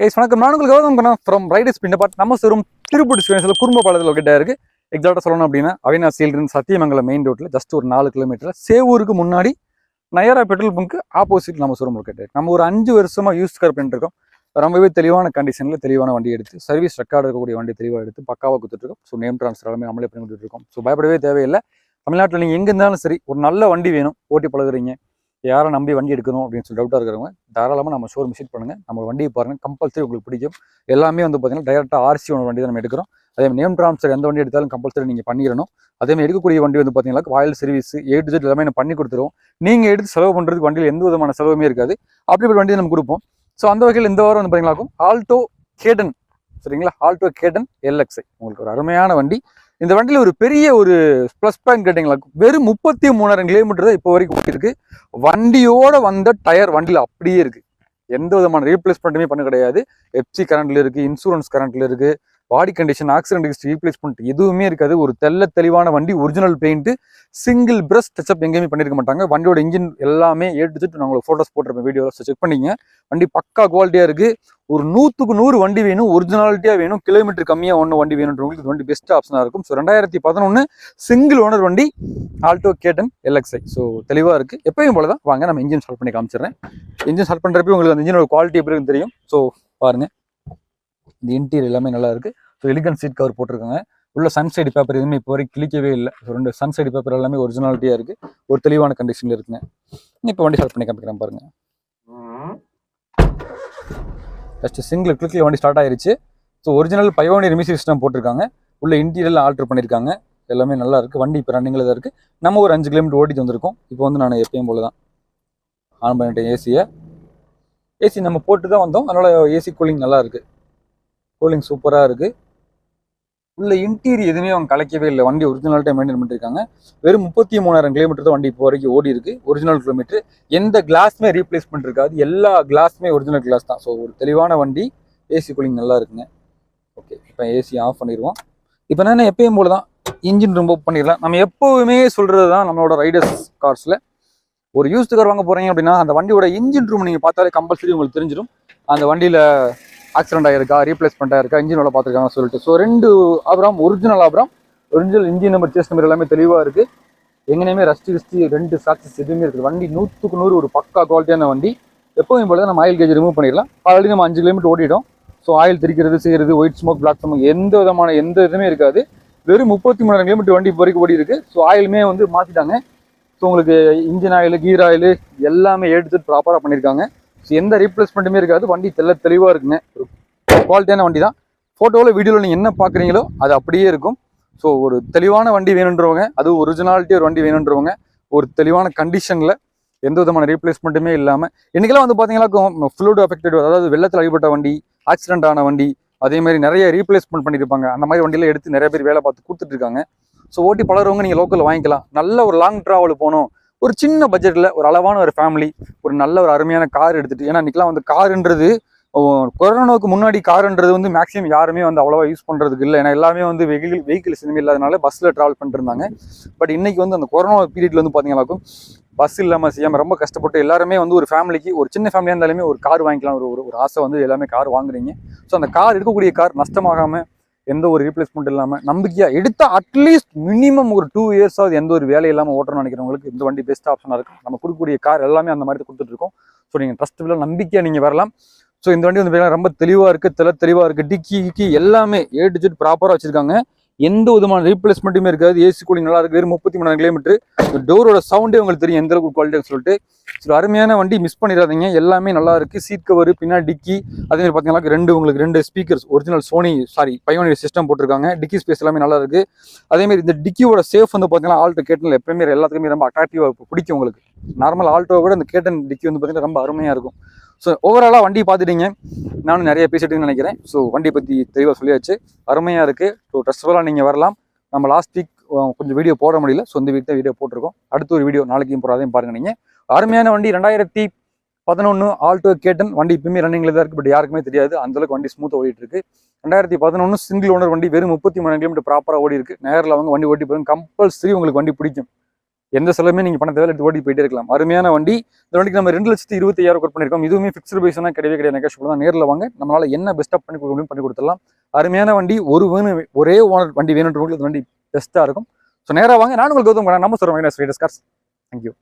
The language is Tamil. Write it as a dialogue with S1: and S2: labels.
S1: கைஸ் வணக்கம். நான் உங்களுக்கு கௌதம் ஃப்ரம் ரைடர்ஸ் பின்ன நம்ம சிறும் திருப்பூர் ஸ்டேஷனில் குடும்ப பாலத்தில் கிட்ட இருக்கு. எக்ஸாக்டாக சொல்லணும் அப்படின்னா அவினாசியிலிருந்து சத்தியமங்கலம் மெயின் ரோட்டில் ஜஸ்ட் ஒரு நாலு கிலோமீட்டர் சேவூருக்கு முன்னாடி நயரா பெட்ரோல் பங்க்கு ஆப்போசிட் நம்ம ஷோரூம் லொக்கேட் நம்ம ஒரு அஞ்சு வருஷமா யூஸ் கார் பண்ணிட்டு இருக்கோம். ரொம்பவே தெளிவான கண்டிஷனில் தெளிவான வண்டி எடுத்து சர்வீஸ் ரெக்கார்டு இருக்கக்கூடிய வண்டி தெளிவாக எடுத்து பக்காவாக கொடுத்துட்ருக்கோம் ஸோ நேம் ட்ரான்ஸ்ஃபர் எல்லாமே நம்மளே பண்ணி கொடுத்துட்ருக்கோம் ஸோ பயப்படவே தேவையில்லை. தமிழ்நாட்டில் நீங்கள் எங்கே இருந்தாலும் சரி ஒரு நல்ல வண்டி வேணும். ஓட்டி பழகுறீங்க. யாரை நம்பி வண்டி எடுக்கணும் அப்படின்னு சொல்லி டவுட்டாக இருக்கிறவங்க தாராளமாக நம்ம ஷோரூம் விசிட் பண்ணுங்க. நம்ம வண்டியை பாருங்கள் கம்பல்சரி உங்களுக்கு பிடிக்கும். எல்லாமே வந்து பார்த்தீங்கன்னா டேரெக்டாக ஆர்சி ஒன்று வண்டி தான் நம்ம எடுக்கிறோம். அதே நேம் ட்ரான்ஸ்ஃபர் எந்த வண்டி எடுத்தாலும் கம்பல்சரி நீங்கள் பண்ணிடணும். அதே மாதிரி எடுக்கக்கூடிய வண்டி வந்து பார்த்தீங்கன்னா வாயில் சர்வீஸ் ஏ டு ஜெட் எல்லாமே நம்ம பண்ணி கொடுத்துருவோம். நீங்கள் எடுத்து செலவு பண்ணுறதுக்கு வண்டியில் எந்த விதமான செலவுமே இருக்காது. அப்படிப்பட்ட வண்டியை நம்ம கொடுப்போம். ஸோ அந்த வகையில் இந்த வாரம் வந்து பார்த்தீங்களாக்கும் ஆல்டோ கேடன் சரிங்களா? ஆல்டோ கேடன் எல்எக்ஸ்ஐ உங்களுக்கு ஒரு அருமையான வண்டி. இந்த வண்டியில் ஒரு பெரிய ஒரு ப்ளஸ் பாயிண்ட் கேட்டிங்களா வெறும் முப்பத்தி மூணாயிரம் கிலோமீட்டர் தான் இப்போ வரைக்கும் ஓட்டிருக்கு வண்டியோட வந்த டயர் வண்டியில் அப்படியே இருக்குது எந்த விதமான ரீப்ளேஸ்மெண்ட்டுமே பண்ண கிடையாது. எஃப்சி கரண்ட்டில் இருக்குது இன்சூரன்ஸ் கரண்ட்டில் இருக்குது body condition accident history replacement எதுவுமே இருக்காது. ஒரு தெள்ள தெளிவான வண்டி original paint single brush touch up எங்கேயுமே பண்ணியிருக்க மாட்டாங்க. வண்டியோட இன்ஜின் எல்லாமே எடுத்துட்டு நான் உங்களுக்கு ஃபோட்டோஸ் போட்டிருப்பேன் வீடியோவில் செக் பண்ணிங்க. வண்டி பக்கா குவாலிட்டியாக இருக்குது ஒரு நூற்றுக்கு நூறு வண்டி வேணும் ஒரிஜினாலிட்டியாக வேணும் கிலோமீட்டர் கம்மியாக ஒன்று வண்டி வேணுன்றவங்களுக்கு இது வண்டி பெஸ்ட் ஆப்ஷனாக இருக்கும். ஸோ ரெண்டாயிரத்தி பதினொன்று சிங்கிள் ஓனர் வண்டி Alto K ten LXI so தெளிவாக இருக்குது எப்பயும் போல தான் வாங்க நம்ம இன்ஜின் ஸ்டார்ட் பண்ணி காமிச்சிடுறேன். இன்ஜின் ஸ்டார்ட் பண்ணுறப்ப உங்களுக்கு அந்த இன்ஜினோட குவாலிட்டி எப்படி தெரியும். ஸோ பாருங்கள் இந்த இன்டீரியர் எல்லாமே நல்லா இருக்கு. ஸோ எலிகன் சீட் கவர் போட்டிருக்காங்க. உள்ள சன் சைடு பேப்பர் எதுவுமே இப்போ வரைக்கும் கிளிக்கவே இல்லை. ஸோ ரெண்டு சன் சைடு பேப்பர் எல்லாமே ஒரிஜினாலிட்டியாக இருக்கு. ஒரு தெளிவான கண்டிஷனில் இருக்குங்க. இப்போ வண்டி ஸ்டார்ட் பண்ணி காமிக்கிறேன் பாருங்க. ஜஸ்ட் சிங்கிள் கிளிக்கில் வண்டி ஸ்டார்ட் ஆயிருச்சு. ஸோ ஒரிஜினல் பயோனியர் ரிமிசி சிஸ்டம் போட்டிருக்காங்க. உள்ள இன்டீரியர்லாம் ஆல்டர் பண்ணியிருக்காங்க எல்லாமே நல்லா இருக்கு. வண்டி இப்போ ரன்னிங்கில் தான் இருக்கு. நம்ம ஒரு அஞ்சு கிலோமீட்டர் ஓட்டிட்டு வந்திருக்கோம். இப்போ வந்து நான் எப்பயும் போல தான் ஆன் பண்ணிட்டேன் ஏசியை ஏசி நம்ம போட்டு தான் வந்தோம். அதனால ஏசி கூலிங் நல்லா இருக்கு. கூலிங் சூப்பராக இருக்குது உள்ள இன்டீரியர் எதுவுமே அவங்க கலைக்கவே இல்லை. வண்டி ஒரிஜினாலிட்டி மெயின்டைன் பண்ணியிருக்காங்க வெறும் முப்பத்தி மூணாயிரம் கிலோமீட்டர் தான் வண்டி இப்போ வரைக்கும் ஓடி இருக்கு. ஒரிஜினல் கிலோமீட்டர் எந்த கிளாஸுமே ரீப்ளேஸ்மெண்ட் இருக்காது எல்லா கிளாஸுமே ஒரிஜினல் கிளாஸ் தான். ஸோ ஒரு தெளிவான வண்டி. ஏசி கூலிங் நல்லா இருக்குங்க. ஓகே இப்போ ஏசி ஆஃப் பண்ணிடுவோம். இப்போ என்ன எப்பயும் போல தான் இன்ஜின் ரிமூவ் பண்ணிடலாம். நம்ம எப்போவுமே சொல்கிறது தான் நம்மளோட ரைடர்ஸ் கார்ஸில் ஒரு யூஸ்டு கார் வாங்க போகிறீங்க அப்படின்னா அந்த வண்டியோட இன்ஜின் ரூம் நீங்கள் பார்த்தாலே கம்பல்சரி உங்களுக்கு தெரிஞ்சிடும். அந்த வண்டியில் ஆக்சிடென்ட் ஆயிருக்கா ரீப்ளேஸ்மெண்ட் ஆயிருக்கா இன்ஜின் வேலை பார்த்துருக்காங்க சொல்லிட்டு. ஸோ ரெண்டு ஆபரம் original ஆபரம் original engine number chassis number எல்லாமே தெளிவாக இருக்குது எங்கேயுமே ரஸ்டி ரிஸ்டி ரெண்டு சாக்ஸஸ் எதுவுமே இருக்குது. வண்டி நூற்றுக்கு நூறு ஒரு பக்கா குவாலிட்டியான வண்டி. எப்பவும் போல தான் நம்ம ஆயில் கேஜ் ரிமூவ் பண்ணிடலாம். ஆல்ரெடி நம்ம அஞ்சு கிலோமீட்டர் ஓடிட்டோம். ஸோ ஆயில் திரிக்கிறது செய்கிறது ஒயிட் ஸ்மோக் பிளாக் ஸ்மோக் எந்த விதமான எந்த இதுவுமே இருக்காது. வெறும் முப்பத்தி மூணாயிரம் கிலோமீட்டர் வண்டி இப்போ வரைக்கும் ஓடி இருக்கு. ஸோ ஆயிலுமே வந்து மாற்றிட்டாங்க ஸோ உங்களுக்கு இன்ஜின் ஆயில் கீர் ஆயில் எல்லாமே எடுத்துட்டு ப்ராப்பராக பண்ணியிருக்காங்க ஸோ எந்த ரீப்ளேஸ்மெண்ட்டுமே இருக்காது. வண்டி தெல்ல தெளிவாக இருக்குங்க. குவாலிட்டியான வண்டி தான் ஃபோட்டோவில் வீடியோவில் நீங்கள் என்ன பார்க்குறீங்களோ அது அப்படியே இருக்கும். ஸோ ஒரு தெளிவான வண்டி வேணுன்றவங்க அதுவும் ஒரிஜினாலிட்டி ஒரு வண்டி வேணுன்றவங்க ஒரு தெளிவான கண்டிஷனில் எந்த விதமான ரீப்ளேஸ்மெண்ட்டுமே இல்லாமல் இன்றைக்கெல்லாம் வந்து பார்த்தீங்கன்னா ஃப்ளூடு அஃபெக்டட் அதாவது வெள்ளத்தில் அடிபட்ட வண்டி ஆக்சிடென்ட் ஆன வண்டி அதே மாதிரி நிறைய ரீப்ளேஸ்மெண்ட் பண்ணியிருப்பாங்க அந்த மாதிரி வண்டியில் எடுத்து நிறைய பேர் வேலை பார்த்து கொடுத்துட்ருக்காங்க ஸோ ஓட்டி பழகிறவங்க நீங்கள் லோக்கல் வாங்கிக்கலாம். நல்ல ஒரு லாங் ட்ராவல் போகணும். ஒரு சின்ன பட்ஜெட்டில் ஒரு அளவான ஒரு ஃபேமிலி ஒரு நல்ல ஒரு அருமையான கார் எடுத்துகிட்டு ஏன்னா இன்றைக்கெலாம் வந்து காருன்றது கொரோனாவுக்கு முன்னாடி காருன்றது வந்து மேக்ஸிமம் யாருமே வந்து அவ்வளோவா யூஸ் பண்ணுறதுக்கு இல்லை. ஏன்னா எல்லாமே வந்து வெஹிக்கிள் வெஹிக்கிள்ஸ் எதுவுமே இல்லாதனால பஸ்ஸில் ட்ராவல் பண்ணிருந்தாங்க பட் இன்னைக்கு வந்து அந்த கொரோனா பீரியட்ல வந்து பார்த்தீங்கன்னாக்கும் பஸ் இல்லாமல் செய்யாமல் ரொம்ப கஷ்டப்பட்டு எல்லாருமே வந்து ஒரு ஃபேமிலிக்கு ஒரு சின்ன ஃபேமிலியாக இருந்தாலுமே ஒரு கார் வாங்கிக்கலாம் ஒரு ஒரு- ஒரு ஆசை வந்து எல்லாமே கார் வாங்குறீங்க. ஸோ அந்த கார் எடுக்கக்கூடிய கார் நஷ்டமாகாமல் எந்த ஒரு ரீப்ளேஸ்மெண்ட் இல்லாமல் நம்பிக்கையாக எடுத்தால் அட்லீஸ்ட் மினிமம் ஒரு டூ இயர்ஸாவது எந்த ஒரு வேலை இல்லாமல் ஓட்டணும்னு நினைக்கிறவங்களுக்கு இந்த வண்டி பெஸ்ட் ஆப்ஷனாக இருக்கும். நம்ம கொடுக்கக்கூடிய கார் எல்லாமே அந்த மாதிரி கொடுத்துட்டு இருக்கோம். ஸோ நீங்கள் ட்ரஸ்ட் நம்பிக்கையாக நீங்கள் வரலாம். ஸோ இந்த வண்டி வந்து பார்த்தீங்கன்னா ரொம்ப தெளிவாக இருக்குது தெல தெளிவாக இருக்குது டிக்கி கிக்கி எல்லாமே ஏ டு ஜெட் ப்ராப்பராக வச்சுருக்காங்க. எந்த விதமான ரீப்ளேஸ்மெண்ட்டுமே இருக்காது. ஏசி கூலிங் நல்லா இருக்குது வெறும் முப்பத்தி மூணாயிரம் கிலோமீட்டர் டோரோட சவுண்டே உங்களுக்கு தெரியும் எந்த அளவுக்கு குவாலிட்டின்னு சொல்லிட்டு. ஸோ அருமையான வண்டி மிஸ் பண்ணிடாதீங்க. எல்லாமே நல்லா இருக்குது சீட் கவர் பின்னாடி டிக்கி. அதேமாதிரி பார்த்தீங்கன்னா ரெண்டு உங்களுக்கு ரெண்டு speakers original Sony sorry Pioneer system போட்டிருக்காங்க. டிக்கி ஸ்பேஸ் எல்லாமே நல்லா இருக்குது அதேமாதிரி இந்த டிக்கியோட சேஃப் வந்து பார்த்தீங்கன்னா ஆல்டோ கேட்டன் எப்பயுமே எல்லாத்துக்குமே ரொம்ப அட்ராக்டிவாக பிடிக்கும் உங்களுக்கு. நார்மல் ஆல்டோவை விட இந்த கேட்டன் டிக்கி வந்து பார்த்தீங்கன்னா ரொம்ப அருமையாக இருக்கும். ஸோ ஓவராலாக வண்டி பார்த்துட்டீங்க. நானும் நிறைய பேசிட்டுன்னு நினைக்கிறேன். ஸோ வண்டி பற்றி தெளிவாக சொல்லியாச்சு. அருமையாக இருக்குது ஸோ ட்ரெஸ்ஃபுல்லாக நீங்கள் வரலாம். நம்ம லாஸ்ட் வீக் கொஞ்சம் வீடியோ போட முடியல. ஸோ இந்த வீக் தான் வீடியோ போட்டிருக்கோம். அடுத்த ஒரு வீடியோ நாளைக்கும் போடாதையும் பாருங்க நீங்கள் அருமையான வண்டி. ரெண்டாயிரத்தி பதினொன்று ஆல்டோ கேட்டன். வண்டி இப்பவுமே ரன்னிங்கில் தான் இருக்குது பட் யாருக்குமே தெரியாது. அந்த அளவுக்கு வண்டி ஸ்மூத்தாக ஓடிட்டு இருக்கு. ரெண்டாயிரத்தி பதினொன்று சிங்கிள் ஓனர் வண்டி. வெறும் முப்பத்தி மூணு கிலோமீட்டர் ப்ராப்பராக ஓடி இருக்கு நேரில் அவங்க வண்டி ஓட்டி போயிடும் கம்பல்சரி உங்களுக்கு வண்டி பிடிக்கும். எந்த செலவுமே நீங்கள் பண்ண தேவை எடுத்து போயிட்டே இருக்கலாம். அருமையான வண்டி. இந்த வண்டிக்கு நம்ம ரெண்டு லட்சத்தி இருபத்தி ஐயாயிரம் ஒர்க் பண்ணியிருக்கோம் இதுவுமே ஃபிக்ஸ்டு பைஸ்னா கிடையவே கிடையாது. நெகோஷியபிள் தான் நேரில் வாங்க. நம்மளால என்ன பெஸ்ட்டாக பண்ணி கொடுக்க முடியும் பண்ணி கொடுத்துடலாம். அருமையான வண்டி. ஒரு வேணும் ஒரே ஓனர் வண்டி வேணுன்றவங்களுக்கு இந்த வண்டி பெஸ்ட்டாக இருக்கும். ஸோ நேராக வாங்க. நான் உங்களுக்கு கௌதம் பண்ண நம்ம சொல்கிறேன் ஸ்ரீடஸ் கார்ஸ் தேங்க்யூ